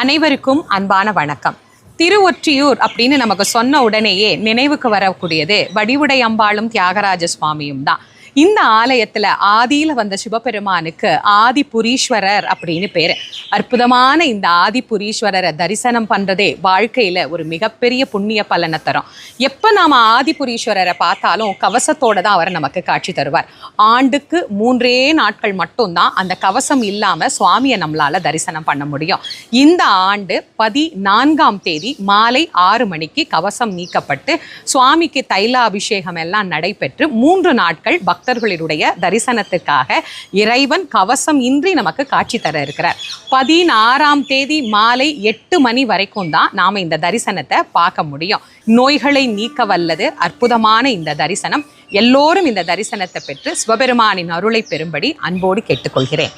அனைவருக்கும் அன்பான வணக்கம். திருவொற்றியூர் அப்படின்னு நமக்கு சொன்ன உடனேயே நினைவுக்கு வரக்கூடியது வடிவுடை அம்பாளும் தியாகராஜ சுவாமியும் தான். இந்த ஆலயத்துல ஆதியில வந்த சிவபெருமானுக்கு ஆதிபுரீஸ்வரர் அப்படின்னு பேரு. அற்புதமான இந்த ஆதிபுரீஸ்வரரை தரிசனம் பண்றதே வாழ்க்கையில ஒரு மிகப்பெரிய புண்ணிய பலனை தரும். எப்ப நாம ஆதிபுரீஸ்வரரை பார்த்தாலும் கவசத்தோடு தான் அவர் நமக்கு காட்சி தருவார். ஆண்டுக்கு மூன்றே நாட்கள் மட்டும்தான் அந்த கவசம் இல்லாம சுவாமியை நம்மளால தரிசனம் பண்ண முடியும். இந்த ஆண்டு பதினான்காம் தேதி மாலை ஆறு மணிக்கு கவசம் நீக்கப்பட்டு சுவாமிக்கு தைலாபிஷேகம் எல்லாம் நடைபெற்று மூன்று நாட்கள் பக்தர்களுடைய தரிசனத்துக்காக இறைவன் கவசம் இன்றி நமக்கு காட்சி தர இருக்கிறார். பதினாறாம் தேதி மாலை எட்டு மணி வரைக்கும் தான் நாம இந்த தரிசனத்தை பார்க்க முடியும். நோய்களை நீக்க வல்லது அற்புதமான இந்த தரிசனம். எல்லோரும் இந்த தரிசனத்தை பெற்று சிவபெருமானின் அருளை பெறும்படி அன்போடு கேட்டுக்கொள்கிறேன்.